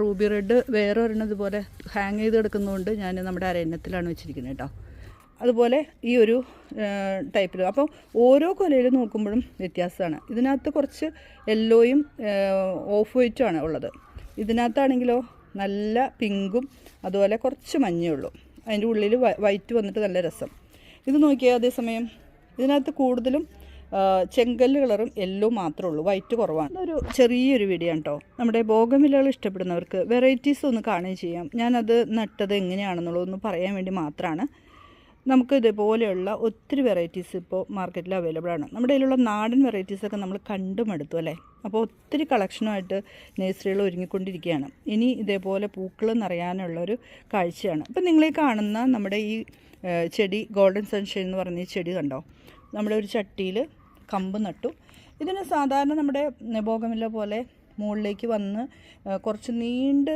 Ruby red വേറെ ഒരെണ്ണം ഇതുപോലെ ഹാങ് ചെയ്ത് കിടക്കുന്നതുകൊണ്ട് ഞാൻ നമ്മുടെ അരയന്നത്തിലാണ് വെച്ചിരിക്കുന്നത് കേട്ടോ. അതുപോലെ ഈ ഒരു ടൈപ്പിൽ അപ്പോൾ ഓരോ കൊലയിൽ നോക്കുമ്പോഴും വ്യത്യാസമാണ്. ഇതിനകത്ത് കുറച്ച് യെല്ലോയും ഓഫ് വൈറ്റുമാണ് ഉള്ളത്. ഇതിനകത്താണെങ്കിലോ നല്ല പിങ്കും അതുപോലെ കുറച്ച് മഞ്ഞേ ഉള്ളൂ അതിന്റെ ഉള്ളിൽ വൈറ്റ് വന്നിട്ട് നല്ല രസം. ഇത് നോക്കിയാൽ അതേസമയം ഇതിനകത്ത് കൂടുതലും ചെങ്കല്ല് കളറും യെല്ലോ മാത്രമേ ഉള്ളൂ. വൈറ്റ് കുറവാണ്. ഒരു ചെറിയൊരു വീഡിയോ കേട്ടോ നമ്മുടെ ബോഗമില്ലകൾ ഇഷ്ടപ്പെടുന്നവർക്ക് വെറൈറ്റീസ് ഒന്ന് കാണുകയും ചെയ്യാം. ഞാനത് നട്ടത് എങ്ങനെയാണെന്നുള്ളതൊന്ന് പറയാൻ വേണ്ടി മാത്രമാണ് നമുക്ക് ഇതേപോലെയുള്ള ഒത്തിരി വെറൈറ്റീസ് ഇപ്പോൾ മാർക്കറ്റിൽ അവൈലബിൾ ആണ്. നമ്മുടെ കയ്യിലുള്ള നാടൻ വെറൈറ്റീസൊക്കെ നമ്മൾ കണ്ടും എടുത്തു അല്ലേ? അപ്പോൾ ഒത്തിരി കളക്ഷനുമായിട്ട് നേഴ്സറികൾ ഒരുങ്ങിക്കൊണ്ടിരിക്കുകയാണ്. ഇനി ഇതേപോലെ പൂക്കൾ നിറയാനുള്ളൊരു കാഴ്ചയാണ്. അപ്പം നിങ്ങളെ കാണുന്ന നമ്മുടെ ഈ ചെടി ഗോൾഡൻ സൺഷൈൻ എന്ന് പറഞ്ഞ ഈ ചെടി കണ്ടോ? നമ്മുടെ ഒരു ചട്ടിയിൽ കമ്പ് നട്ടു. ഇതിന് സാധാരണ നമ്മുടെ ബോഗമില്ല പോലെ മുകളിലേക്ക് വന്ന് കുറച്ച് നീണ്ട്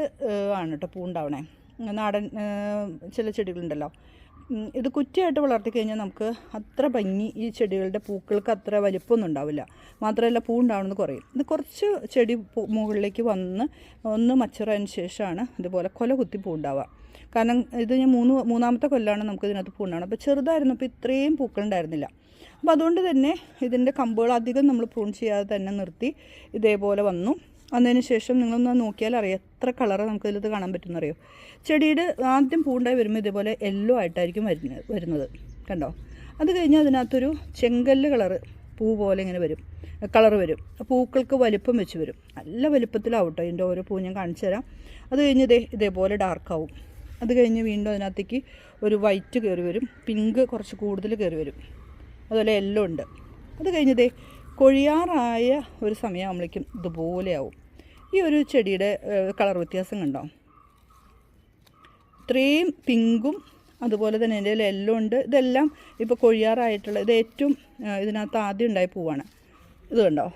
ആണ് കേട്ടോ പൂണ്ടാവണേ. നാടൻ ചില ചെടികളുണ്ടല്ലോ. ഇത് കുറ്റിയായിട്ട് വളർത്തി കഴിഞ്ഞാൽ നമുക്ക് അത്ര ഭംഗി ഈ ചെടികളുടെ പൂക്കൾക്ക് അത്ര വലിപ്പമൊന്നും ഉണ്ടാവില്ല. മാത്രമല്ല പൂ ഉണ്ടാവുന്നത് കുറയും. ഇത് കുറച്ച് ചെടി മുകളിലേക്ക് വന്ന് ഒന്ന് മച്ചറതിന് ശേഷമാണ് ഇതുപോലെ കൊല കുത്തി പൂ ഉണ്ടാവുക കാരണം ഇത് ഞാൻ മൂന്ന് മൂന്നാമത്തെ കൊല്ലമാണ് നമുക്ക് ഇതിനകത്ത് പൂ ഉണ്ടാവുന്നത് അപ്പോൾ ചെറുതായിരുന്നു അപ്പോൾ ഇത്രയും പൂക്കൾ ഉണ്ടായിരുന്നില്ല. അപ്പോൾ അതുകൊണ്ട് തന്നെ ഇതിന്റെ കമ്പുകൾ അധികം നമ്മൾ പ്രൂൺ ചെയ്യാതെ തന്നെ നിർത്തി ഇതേപോലെ വന്നു. വന്നതിന് ശേഷം നിങ്ങളൊന്ന് നോക്കിയാൽ അറിയാം എത്ര കളറ് നമുക്ക് ഇതിലത് കാണാൻ പറ്റുമെന്നറിയോ? ചെടിയുടെ ആദ്യം പൂണ്ടായി വരുമ്പോൾ ഇതേപോലെ യെല്ലോ ആയിട്ടായിരിക്കും വരുന്നത് വരുന്നത്. കണ്ടോ? അത് കഴിഞ്ഞ് അതിനകത്തൊരു ചെങ്കല്ല് കളറ് പൂ പോലെ ഇങ്ങനെ വരും. കളർ വരും. പൂക്കൾക്ക് വലിപ്പം വെച്ച് വരും. നല്ല വലിപ്പത്തിലാവട്ടോ ഇതിന്റെ ഓരോ പൂ ഞാൻ കാണിച്ചു തരാം. അത് കഴിഞ്ഞ് ഇതേ ഇതേപോലെ ഡാർക്കാവും അത് കഴിഞ്ഞ് വീണ്ടും അതിനകത്തേക്ക് ഒരു വൈറ്റ് കയറി വരും. പിങ്ക് കുറച്ച് കൂടുതൽ കയറി വരും. അതുപോലെ എല്ലാം ഉണ്ട്. അത് കഴിഞ്ഞതേ കൊഴിയാറായ ഒരു സമയമാകുമ്പോഴേക്കും ഇതുപോലെയാവും ഈ ഒരു ചെടിയുടെ കളർ വ്യത്യാസം കണ്ടോ? ഇത്രയും പിങ്കും അതുപോലെ തന്നെ എന്റെ എല്ലോ ഉണ്ട്. ഇതെല്ലാം ഇപ്പോൾ കൊഴിയാറായിട്ടുള്ള ഇത് ഏറ്റവും ഇതിനകത്ത് ആദ്യം ഉണ്ടായ പൂവാണ്. ഇത് കണ്ടോ?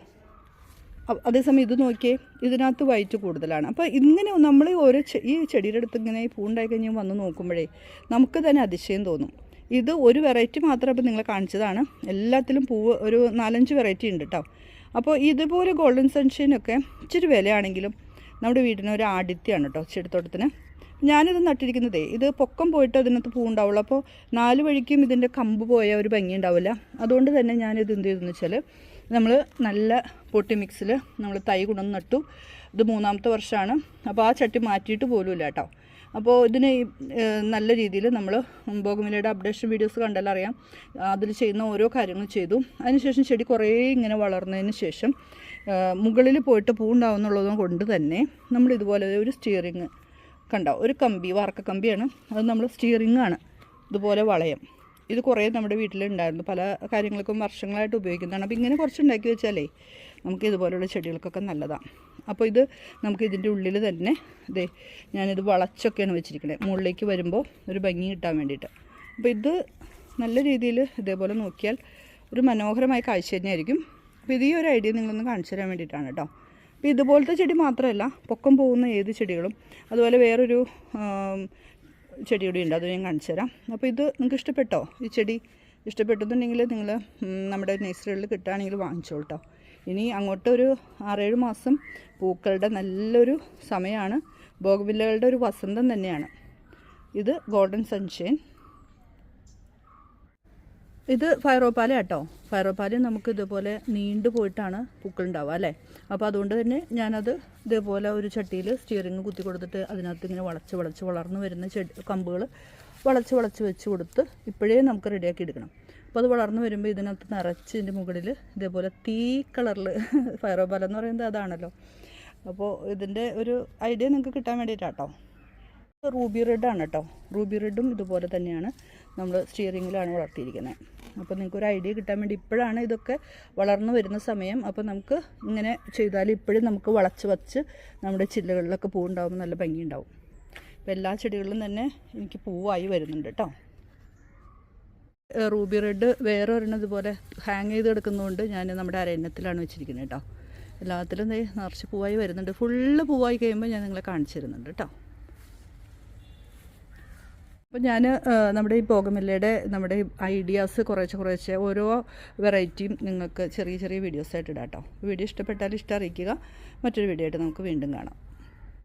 അതേസമയം ഇത് നോക്കിയേ ഇതിനകത്ത് വൈറ്റ് കൂടുതലാണ്. അപ്പോൾ ഇങ്ങനെ നമ്മൾ ഓരോ ഈ ചെടിയുടെ അടുത്ത് ഇങ്ങനെ പൂ പൂണ്ടായി കഴിഞ്ഞ് വന്ന് നോക്കുമ്പോഴേ നമുക്ക് തന്നെ അതിശയം തോന്നും. ഇത് ഒരു വെറൈറ്റി മാത്രം ഇപ്പോൾ നിങ്ങളെ കാണിച്ചതാണ്. എല്ലാത്തിലും പൂവ് ഒരു നാലഞ്ച് വെറൈറ്റി ഉണ്ട് കേട്ടോ അപ്പോൾ ഇതുപോലെ ഗോൾഡൻ സൺഷൈനൊക്കെ ഇച്ചിരി വിലയാണെങ്കിലും നമ്മുടെ വീടിന് ഒരു ആഡിത്യമാണ് കേട്ടോ ചെടിത്തോട്ടത്തിന്. ഞാനിത് നട്ടിരിക്കുന്നതേ ഇത് പൊക്കം പോയിട്ട് അതിനകത്ത് പൂ ഉണ്ടാവുള്ളൂ അപ്പോൾ നാല് വഴിക്കും ഇതിന്റെ കമ്പ് പോയ ഒരു ഭംഗി ഉണ്ടാവില്ല. അതുകൊണ്ട് തന്നെ ഞാനിത് എന്ത് ചെയ്തെന്ന് വെച്ചാൽ നമ്മൾ നല്ല പൊട്ടി മിക്സിൽ നമ്മൾ തൈ കൊണ്ടുവന്ന് നട്ടു. ഇത് മൂന്നാമത്തെ വർഷമാണ്. അപ്പോൾ ആ ചട്ടി മാറ്റിയിട്ട് പോലുമില്ല കേട്ടോ അപ്പോൾ ഇതിന് നല്ല രീതിയിൽ നമ്മൾ ബോഗമിലയുടെ അപ്ഡേഷൻ വീഡിയോസ് കണ്ടാൽ അറിയാം. അതിൽ ചെയ്യുന്ന ഓരോ കാര്യങ്ങളും ചെയ്തു. അതിനുശേഷം ചെടി കുറേ ഇങ്ങനെ വളർന്നതിന് ശേഷം മുകളിൽ പോയിട്ട് പൂണ്ടാവും ഉണ്ടാവുന്നുള്ളത് കൊണ്ട് തന്നെ നമ്മൾ ഇതുപോലെ ഒരു സ്റ്റിയറിങ് കണ്ടോ? ഒരു കമ്പി വാർക്ക കമ്പിയാണ്. അത് നമ്മൾ സ്റ്റിയറിംഗ് ആണ് ഇതുപോലെ വളയം. ഇത് കുറേ നമ്മുടെ വീട്ടിലുണ്ടായിരുന്നു. പല കാര്യങ്ങൾക്കും വർഷങ്ങളായിട്ട് ഉപയോഗിക്കുന്നതാണ്. അപ്പോൾ ഇങ്ങനെ കുറച്ച് ഉണ്ടാക്കി വെച്ചാലേ നമുക്ക് ഇതുപോലെയുള്ള ചെടികൾക്കൊക്കെ നല്ലതാണ്. അപ്പോൾ ഇത് നമുക്ക് ഇതിന്റെ ഉള്ളിൽ തന്നെ ഇതേ ഞാനിത് വളച്ചൊക്കെയാണ് വെച്ചിരിക്കുന്നത് മുകളിലേക്ക് വരുമ്പോൾ ഒരു ഭംഗി കിട്ടാൻ വേണ്ടിയിട്ട്. അപ്പോൾ ഇത് നല്ല രീതിയിൽ ഇതേപോലെ നോക്കിയാൽ ഒരു മനോഹരമായ കാഴ്ച തന്നെയായിരിക്കും. അപ്പോൾ ഇത് ഈ ഒരു ഐഡിയ നിങ്ങളൊന്ന് കാണിച്ചു തരാൻ വേണ്ടിയിട്ടാണ് കേട്ടോ. അപ്പോൾ ഇതുപോലത്തെ ചെടി മാത്രമല്ല പൊക്കം പോകുന്ന ഏത് ചെടികളും അതുപോലെ വേറൊരു ചെടി കൂടി ഉണ്ട് അത് ഞാൻ കാണിച്ചു തരാം. അപ്പോൾ ഇത് നിങ്ങൾക്ക് ഇഷ്ടപ്പെട്ടോ? ഈ ചെടി ഇഷ്ടപ്പെട്ടെന്നുണ്ടെങ്കിൽ നിങ്ങൾ നമ്മുടെ നേഴ്സറികളിൽ കിട്ടുകയാണെങ്കിൽ വാങ്ങിച്ചോളൂ കേട്ടോ. ഇനി അങ്ങോട്ടൊരു ആറേഴ് മാസം പൂക്കളുടെ നല്ലൊരു സമയമാണ് ബോഗവില്ലകളുടെ ഒരു വസന്തം തന്നെയാണ്. ഇത് ഗോൾഡൻ സൺഷൈൻ. ഇത് ഫയറോപ്പാല കേട്ടോ ഫയറോപ്പാല നമുക്ക് ഇതുപോലെ നീണ്ടു പോയിട്ടാണ് പൂക്കൾ ഉണ്ടാവുക അല്ലേ? അപ്പോൾ അതുകൊണ്ട് തന്നെ ഞാനത് ഇതേപോലെ ഒരു ചട്ടിയിൽ സ്റ്റിയറിങ് കുത്തി കൊടുത്തിട്ട് അതിനകത്ത് ഇങ്ങനെ വളച്ച് വളച്ച് വളർന്നു വരുന്ന ചെടി കമ്പുകൾ വളച്ച് വളച്ച് വെച്ച് കൊടുത്ത് ഇപ്പോഴേ നമുക്ക് റെഡിയാക്കി എടുക്കണം. അപ്പോൾ അത് വളർന്നു വരുമ്പോൾ ഇതിനകത്ത് നിറച്ച് ഇതിന്റെ മുകളിൽ ഇതേപോലെ തീ കളറിൽ ഫയറോപ്പാല എന്ന് പറയുന്നത് അതാണല്ലോ. അപ്പോൾ ഇതിന്റെ ഒരു ഐഡിയ നിങ്ങൾക്ക് കിട്ടാൻ വേണ്ടിയിട്ടാട്ടോ റൂബി റെഡ് ആണ് കേട്ടോ റൂബി റെഡും ഇതുപോലെ തന്നെയാണ് നമ്മൾ സ്റ്റിയറിങ്ങിലാണ് വളർത്തിയിരിക്കുന്നത്. അപ്പോൾ നിങ്ങൾക്ക് ഒരു ഐഡിയ കിട്ടാൻ വേണ്ടി ഇപ്പോഴാണ് ഇതൊക്കെ വളർന്നു വരുന്ന സമയം. അപ്പോൾ നമുക്ക് ഇങ്ങനെ ചെയ്താൽ ഇപ്പോഴും നമുക്ക് വളച്ച് വച്ച് നമ്മുടെ ചില്ലകളിലൊക്കെ പൂവുണ്ടാകുമ്പോൾ നല്ല ഭംഗിയുണ്ടാവും. അപ്പോൾ എല്ലാ ചെടികളിലും തന്നെ എനിക്ക് പൂവായി വരുന്നുണ്ട് കേട്ടോ റൂബി റെഡ് വേറെ ഒരെണ്ണം ഇതുപോലെ ഹാങ് ചെയ്ത് കിടക്കുന്നതുകൊണ്ട് ഞാൻ നമ്മുടെ അരയന്നത്തിലാണ് വെച്ചിരിക്കുന്നത് കേട്ടോ. എല്ലാത്തിലും നെയ് നിറച്ച് പൂവായി വരുന്നുണ്ട്. ഫുള്ള് പൂവായി കഴിയുമ്പോൾ ഞാൻ നിങ്ങളെ കാണിച്ചു തരുന്നുണ്ട് കേട്ടോ. അപ്പോൾ ഞാൻ നമ്മുടെ ഈ പോകമില്ലയുടെ നമ്മുടെ ഐഡിയാസ് കുറേശ്ശെ കുറേശ്ശെ ഓരോ വെറൈറ്റിയും നിങ്ങൾക്ക് ചെറിയ ചെറിയ വീഡിയോസായിട്ട് ഇടാം കേട്ടോ. വീഡിയോ ഇഷ്ടപ്പെട്ടാൽ ഇഷ്ടം അറിയിക്കുക. മറ്റൊരു വീഡിയോ ആയിട്ട് നമുക്ക് വീണ്ടും കാണാം.